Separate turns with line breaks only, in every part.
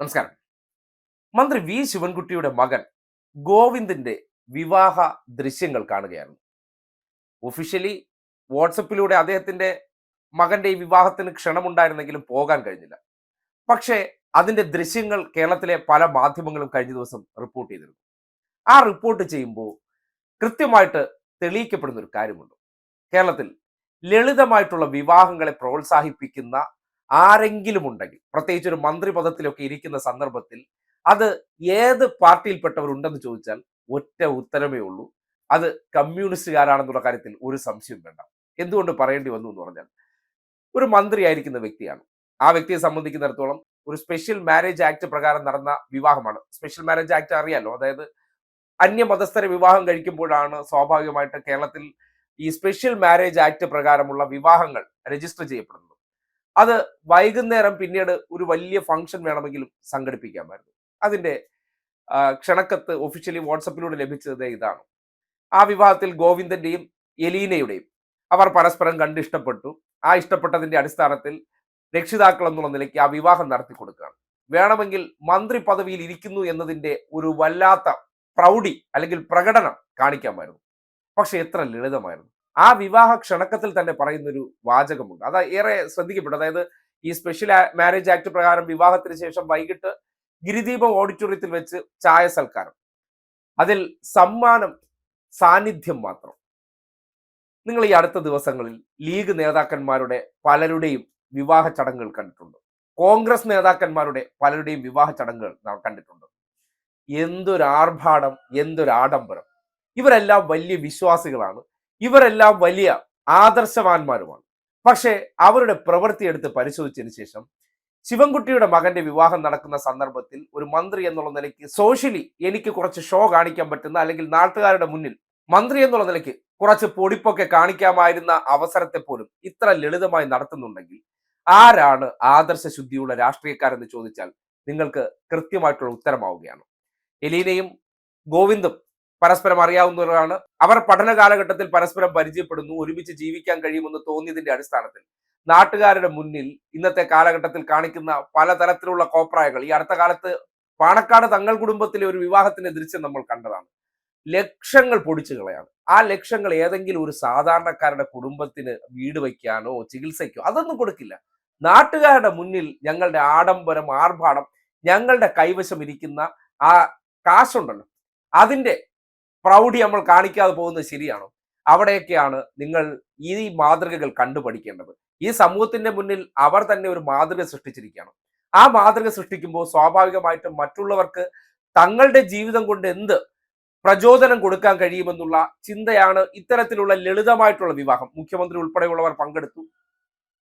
നമസ്കാരം. മന്ത്രി വി. ശിവൻകുട്ടിയുടെ മകൻ ഗോവിന്ദിന്റെ വിവാഹ ദൃശ്യങ്ങൾ കാണുകയാണ് ഒഫീഷ്യലി വാട്സപ്പിലൂടെ അദ്ദേഹത്തിന്റെ മകന്റെ ഈ വിവാഹത്തിന് ക്ഷണമുണ്ടായിരുന്നെങ്കിലും പോകാൻ കഴിഞ്ഞില്ല. പക്ഷേ അതിന്റെ ദൃശ്യങ്ങൾ കേരളത്തിലെ പല മാധ്യമങ്ങളും കഴിഞ്ഞ ദിവസം റിപ്പോർട്ട് ചെയ്തിരുന്നു. ആ റിപ്പോർട്ട് ചെയ്യുമ്പോൾ കൃത്യമായിട്ട് തെളിയിക്കപ്പെടുന്ന ഒരു കാര്യമുണ്ട്. കേരളത്തിൽ ലളിതമായിട്ടുള്ള വിവാഹങ്ങളെ പ്രോത്സാഹിപ്പിക്കുന്ന ആരെങ്കിലും ഉണ്ടെങ്കിൽ പ്രത്യേകിച്ച് ഒരു മന്ത്രി പദത്തിലൊക്കെ ഇരിക്കുന്ന സന്ദർഭത്തിൽ അത് ഏത് പാർട്ടിയിൽപ്പെട്ടവരുണ്ടെന്ന് ചോദിച്ചാൽ ഒറ്റ ഉത്തരമേ ഉള്ളൂ. അത് കമ്മ്യൂണിസ്റ്റുകാരാണെന്നുള്ള കാര്യത്തിൽ ഒരു സംശയം വേണ്ട. എന്തുകൊണ്ട് പറയേണ്ടി വന്നു എന്ന് പറഞ്ഞാൽ ഒരു മന്ത്രിയായിരിക്കുന്ന വ്യക്തിയാണ്. ആ വ്യക്തിയെ സംബന്ധിക്കുന്നിടത്തോളം ഒരു സ്പെഷ്യൽ മാരേജ് ആക്ട് പ്രകാരം നടന്ന വിവാഹമാണ്. സ്പെഷ്യൽ മാരേജ് ആക്ട് അറിയാലോ? അതായത് അന്യമതസ്ഥരെ വിവാഹം കഴിക്കുമ്പോഴാണ് സ്വാഭാവികമായിട്ട് കേരളത്തിൽ ഈ സ്പെഷ്യൽ മാരേജ് ആക്ട് പ്രകാരമുള്ള വിവാഹങ്ങൾ രജിസ്റ്റർ ചെയ്യപ്പെടുന്നത്. അത് വൈകുന്നേരം പിന്നീട് ഒരു വലിയ ഫംഗ്ഷൻ വേണമെങ്കിലും സംഘടിപ്പിക്കാമായിരുന്നു. അതിന്റെ ക്ഷണക്കത്ത് ഒഫീഷ്യലി വാട്സപ്പിലൂടെ ലഭിച്ചത് ഇതാണ്. ആ വിവാഹത്തിൽ ഗോവിന്ദന്റെയും എലീനയുടെയും അവർ പരസ്പരം കണ്ട് ഇഷ്ടപ്പെട്ടു. ആ ഇഷ്ടപ്പെട്ടതിന്റെ അടിസ്ഥാനത്തിൽ രക്ഷിതാക്കൾ എന്നുള്ള നിലയ്ക്ക് ആ വിവാഹം നടത്തി കൊടുക്കുകയാണ്. വേണമെങ്കിൽ മന്ത്രി പദവിയിൽ ഇരിക്കുന്നു എന്നതിന്റെ ഒരു വല്ലാത്ത പ്രൗഢി അല്ലെങ്കിൽ പ്രകടനം കാണിക്കാമായിരുന്നു. പക്ഷെ എത്ര ലളിതമായിരുന്നു. ആ വിവാഹ ക്ഷണക്കത്തിൽ തന്നെ പറയുന്ന ഒരു വാചകമുണ്ട്. അത് ഏറെ ശ്രദ്ധിക്കപ്പെട്ടു. അതായത് ഈ സ്പെഷ്യൽ മാരേജ് ആക്ട് പ്രകാരം വിവാഹത്തിന് ശേഷം വൈകിട്ട് ഗിരിദീപം ഓഡിറ്റോറിയത്തിൽ വെച്ച് ചായ സൽക്കാരം. അതിൽ സമ്മാനം സാന്നിധ്യം മാത്രം. നിങ്ങൾ ഈ അടുത്ത ദിവസങ്ങളിൽ ലീഗ് നേതാക്കന്മാരുടെ പലരുടെയും വിവാഹ ചടങ്ങുകൾ കണ്ടിട്ടുണ്ട്. കോൺഗ്രസ് നേതാക്കന്മാരുടെ പലരുടെയും വിവാഹ ചടങ്ങുകൾ കണ്ടിട്ടുണ്ട്. എന്തൊരു ആർഭാടം എന്തൊരു ആഡംബരം. ഇവരെല്ലാം വലിയ വിശ്വാസികളാണ്. ഇവരെല്ലാം വലിയ ആദർശവാന്മാരുമാണ്. പക്ഷേ അവരുടെ പ്രവൃത്തി എടുത്ത് പരിശോധിച്ചതിന് ശേഷം ശിവൻകുട്ടിയുടെ മകന്റെ വിവാഹം നടക്കുന്ന സന്ദർഭത്തിൽ ഒരു മന്ത്രി എന്നുള്ള നിലയ്ക്ക് സോഷ്യലി എനിക്ക് കുറച്ച് ഷോ കാണിക്കാൻ പറ്റുന്ന അല്ലെങ്കിൽ നാട്ടുകാരുടെ മുന്നിൽ മന്ത്രി എന്നുള്ള നിലയ്ക്ക് കുറച്ച് പൊടിപ്പൊക്കെ കാണിക്കാമായിരുന്ന അവസരത്തെ പോലും ഇത്ര ലളിതമായി നടത്തുന്നുണ്ടെങ്കിൽ ആരാണ് ആദർശ ശുദ്ധിയുള്ള രാഷ്ട്രീയക്കാരെന്ന് ചോദിച്ചാൽ നിങ്ങൾക്ക് കൃത്യമായിട്ടുള്ള ഉത്തരമാവുകയാണ്. എലീനയും ഗോവിന്ദും പരസ്പരം അറിയാവുന്നവരാണ്. അവർ പഠന കാലഘട്ടത്തിൽ പരസ്പരം പരിചയപ്പെടുന്നു ഒരുമിച്ച് ജീവിക്കാൻ കഴിയുമെന്ന് തോന്നിയതിന്റെ അടിസ്ഥാനത്തിൽ. നാട്ടുകാരുടെ മുന്നിൽ ഇന്നത്തെ കാലഘട്ടത്തിൽ കാണിക്കുന്ന പലതരത്തിലുള്ള കോപ്രായകൾ ഈ അടുത്ത കാലത്ത് പാണക്കാട് തങ്ങൾ കുടുംബത്തിലെ ഒരു വിവാഹത്തിന്റെ ദൃശ്യം നമ്മൾ കണ്ടതാണ്. ലക്ഷങ്ങൾ പൊടിച്ചു കളയാണ്. ആ ലക്ഷങ്ങൾ ഏതെങ്കിലും ഒരു സാധാരണക്കാരുടെ കുടുംബത്തിന് വീട് വയ്ക്കാനോ ചികിത്സയ്ക്കോ അതൊന്നും കൊടുക്കില്ല. നാട്ടുകാരുടെ മുന്നിൽ ഞങ്ങളുടെ ആഡംബരം ആർഭാടം ഞങ്ങളുടെ കൈവശം ഇരിക്കുന്ന ആ കാശുണ്ടല്ലോ. അതിന്റെ പ്രൗഢി നമ്മൾ കാണിക്കാതെ പോകുന്നത് ശരിയാണോ? അവിടെയൊക്കെയാണ് നിങ്ങൾ ഈ മാതൃകകൾ കണ്ടുപഠിക്കേണ്ടത്. ഈ സമൂഹത്തിന്റെ മുന്നിൽ അവർ തന്നെ ഒരു മാതൃക സൃഷ്ടിച്ചിരിക്കുകയാണ്. ആ മാതൃക സൃഷ്ടിക്കുമ്പോൾ സ്വാഭാവികമായിട്ടും മറ്റുള്ളവർക്ക് തങ്ങളുടെ ജീവിതം കൊണ്ട് എന്ത് പ്രചോദനം കൊടുക്കാൻ കഴിയുമെന്നുള്ള ചിന്തയാണ് ഇത്തരത്തിലുള്ള ലളിതമായിട്ടുള്ള വിവാഹം. മുഖ്യമന്ത്രി ഉൾപ്പെടെയുള്ളവർ പങ്കെടുത്തു.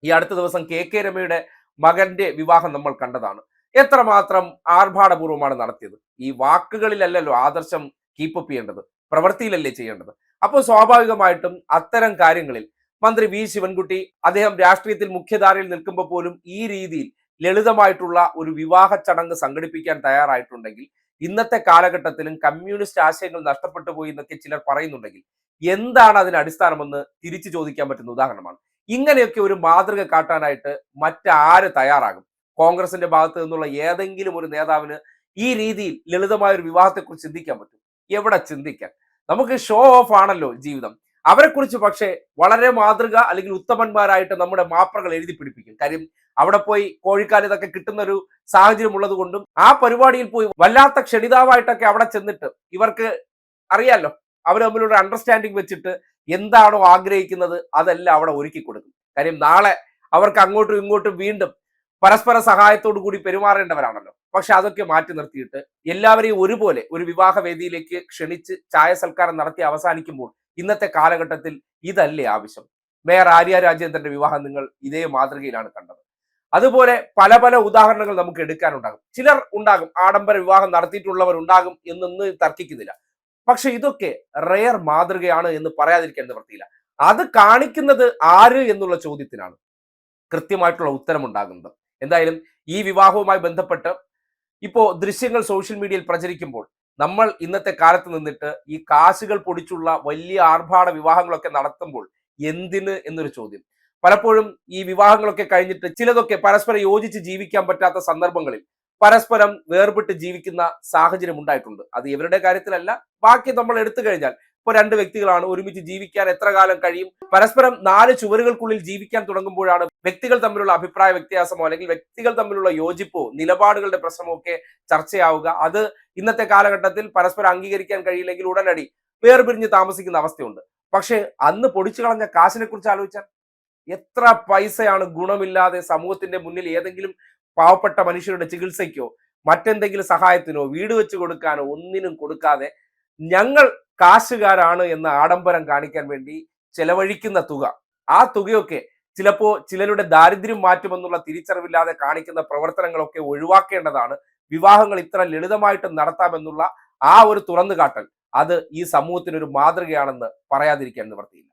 ഈ അടുത്ത ദിവസം കെ കെ രമയുടെ മകന്റെ വിവാഹം നമ്മൾ കണ്ടതാണ്. എത്രമാത്രം ആർഭാടപൂർവമാണ് നടത്തിയത്. ഈ വാക്കുകളിലല്ലല്ലോ ആദർശം കീപ്പപ്പ് ചെയ്യേണ്ടത് പ്രവൃത്തിയിലല്ലേ ചെയ്യേണ്ടത്. അപ്പോൾ സ്വാഭാവികമായിട്ടും അത്തരം കാര്യങ്ങളിൽ മന്ത്രി വി ശിവൻകുട്ടി അദ്ദേഹം രാഷ്ട്രീയത്തിൽ മുഖ്യധാരയിൽ നിൽക്കുമ്പോൾ പോലും ഈ രീതിയിൽ ലളിതമായിട്ടുള്ള ഒരു വിവാഹ ചടങ്ങ് സംഘടിപ്പിക്കാൻ തയ്യാറായിട്ടുണ്ടെങ്കിൽ ഇന്നത്തെ കാലഘട്ടത്തിലും കമ്മ്യൂണിസ്റ്റ് ആശയങ്ങൾ നഷ്ടപ്പെട്ടു പോയി എന്നൊക്കെ ചിലർ പറയുന്നുണ്ടെങ്കിൽ എന്താണ് അതിന് അടിസ്ഥാനമെന്ന് തിരിച്ചു ചോദിക്കാൻ പറ്റുന്ന ഉദാഹരണമാണ്. ഇങ്ങനെയൊക്കെ ഒരു മാതൃക കാട്ടാനായിട്ട് മറ്റാര് തയ്യാറാകും? കോൺഗ്രസിന്റെ ഭാഗത്ത് നിന്നുള്ള ഏതെങ്കിലും ഒരു നേതാവിന് ഈ രീതിയിൽ ലളിതമായ ഒരു വിവാഹത്തെക്കുറിച്ച് ചിന്തിക്കാൻ പറ്റും? എവിടെ ചിന്തിക്കാൻ? നമുക്ക് ഷോ ഓഫ് ആണല്ലോ ജീവിതം. അവരെക്കുറിച്ച് പക്ഷേ വളരെ മാതൃക അല്ലെങ്കിൽ ഉത്തമന്മാരായിട്ട് നമ്മുടെ മാപ്രകൾ എഴുതി പിടിപ്പിക്കും. കാര്യം അവിടെ പോയി കോഴിക്കാൽ ഇതൊക്കെ കിട്ടുന്ന ഒരു സാഹചര്യം ഉള്ളത് കൊണ്ടും ആ പരിപാടിയിൽ പോയി വല്ലാത്ത ക്ഷണിതാവായിട്ടൊക്കെ അവിടെ ചെന്നിട്ട് ഇവർക്ക് അറിയാലോ അവർ തമ്മിലുള്ള അണ്ടർസ്റ്റാൻഡിങ് വെച്ചിട്ട് എന്താണോ ആഗ്രഹിക്കുന്നത് അതെല്ലാം അവിടെ ഒരുക്കി കൊടുക്കും. കാര്യം നാളെ അവർക്ക് അങ്ങോട്ടും ഇങ്ങോട്ടും വീണ്ടും പരസ്പര സഹായത്തോടു കൂടി പെരുമാറേണ്ടവരാണല്ലോ. പക്ഷെ അതൊക്കെ മാറ്റി നിർത്തിയിട്ട് എല്ലാവരെയും ഒരുപോലെ ഒരു വിവാഹ വേദിയിലേക്ക് ക്ഷണിച്ച് ചായ സൽക്കാരം നടത്തി അവസാനിക്കുമ്പോൾ ഇന്നത്തെ കാലഘട്ടത്തിൽ ഇതല്ലേ ആവശ്യം? മേയർ ആര്യ രാജേന്ദ്രന്റെ വിവാഹം നിങ്ങൾ ഇതേ മാതൃകയിലാണ് കണ്ടത്. അതുപോലെ പല പല ഉദാഹരണങ്ങൾ നമുക്ക് എടുക്കാനുണ്ടാകും. ചിലർ ഉണ്ടാകും ആഡംബര വിവാഹം നടത്തിയിട്ടുള്ളവർ ഉണ്ടാകും എന്നൊന്നും തർക്കിക്കുന്നില്ല. പക്ഷെ ഇതൊക്കെ റെയർ മാതൃകയാണ് എന്ന് പറയാതിരിക്കാൻ നിവൃത്തിയില്ല അത് കാണിക്കുന്നത് ആര് എന്നുള്ള ചോദ്യത്തിനാണ് കൃത്യമായിട്ടുള്ള ഉത്തരമുണ്ടാകുന്നത്. എന്തായാലും ഈ വിവാഹവുമായി ബന്ധപ്പെട്ട് ഇപ്പോ ദൃശ്യങ്ങൾ സോഷ്യൽ മീഡിയയിൽ പ്രചരിക്കുമ്പോൾ നമ്മൾ ഇന്നത്തെ കാലത്ത് നിന്നിട്ട് ഈ കാശുകൾ പൊടിച്ചുള്ള വലിയ ആർഭാട വിവാഹങ്ങളൊക്കെ നടത്തുമ്പോൾ എന്തിന് എന്നൊരു ചോദ്യം. പലപ്പോഴും ഈ വിവാഹങ്ങളൊക്കെ കഴിഞ്ഞിട്ട് ചിലതൊക്കെ പരസ്പരം യോജിച്ച് ജീവിക്കാൻ പറ്റാത്ത സന്ദർഭങ്ങളിൽ പരസ്പരം വേർപെട്ട് ജീവിക്കുന്ന സാഹചര്യം ഉണ്ടായിട്ടുണ്ട്. അത് ഇവരുടെ കാര്യത്തിലല്ല. ബാക്കി നമ്മൾ എടുത്തു കഴിഞ്ഞാൽ ഇപ്പൊ രണ്ട് വ്യക്തികളാണ് ഒരുമിച്ച് ജീവിക്കാൻ എത്ര കാലം കഴിയും? പരസ്പരം നാല് ചുവരുകൾക്കുള്ളിൽ ജീവിക്കാൻ തുടങ്ങുമ്പോഴാണ് വ്യക്തികൾ തമ്മിലുള്ള അഭിപ്രായ വ്യത്യാസമോ അല്ലെങ്കിൽ വ്യക്തികൾ തമ്മിലുള്ള യോജിപ്പോ നിലപാടുകളുടെ പ്രശ്നമോ ഒക്കെ ചർച്ചയാവുക. അത് ഇന്നത്തെ കാലഘട്ടത്തിൽ പരസ്പരം അംഗീകരിക്കാൻ കഴിയില്ലെങ്കിൽ ഉടനടി വേർപിരിഞ്ഞ് താമസിക്കുന്ന അവസ്ഥയുണ്ട്. പക്ഷെ അന്ന് പൊടിച്ചു കളഞ്ഞ കാശിനെ കുറിച്ച് ആലോചിച്ചാൽ എത്ര പൈസയാണ് ഗുണമില്ലാതെ സമൂഹത്തിന്റെ മുന്നിൽ ഏതെങ്കിലും പാവപ്പെട്ട മനുഷ്യരുടെ ചികിത്സയ്ക്കോ മറ്റെന്തെങ്കിലും സഹായത്തിനോ വീട് വെച്ച് കൊടുക്കാനോ ഒന്നിനും കൊടുക്കാതെ ഞങ്ങൾ കാശുകാരാണ് എന്ന ആഡംബരം കാണിക്കാൻ വേണ്ടി ചെലവഴിക്കുന്ന തുക. ആ തുകയൊക്കെ ചിലപ്പോ ചിലരുടെ ദാരിദ്ര്യം മാറ്റുമെന്നുള്ള തിരിച്ചറിവില്ലാതെ കാണിക്കുന്ന പ്രവർത്തനങ്ങളൊക്കെ ഒഴിവാക്കേണ്ടതാണ്. വിവാഹങ്ങൾ ഇത്ര ലളിതമായിട്ട് നടത്താമെന്നുള്ള ആ ഒരു തുറന്നുകാട്ടൽ അത് ഈ സമൂഹത്തിനൊരു മാതൃകയാണെന്ന് പറയാതിരിക്കാൻ നിവർത്തിയില്ല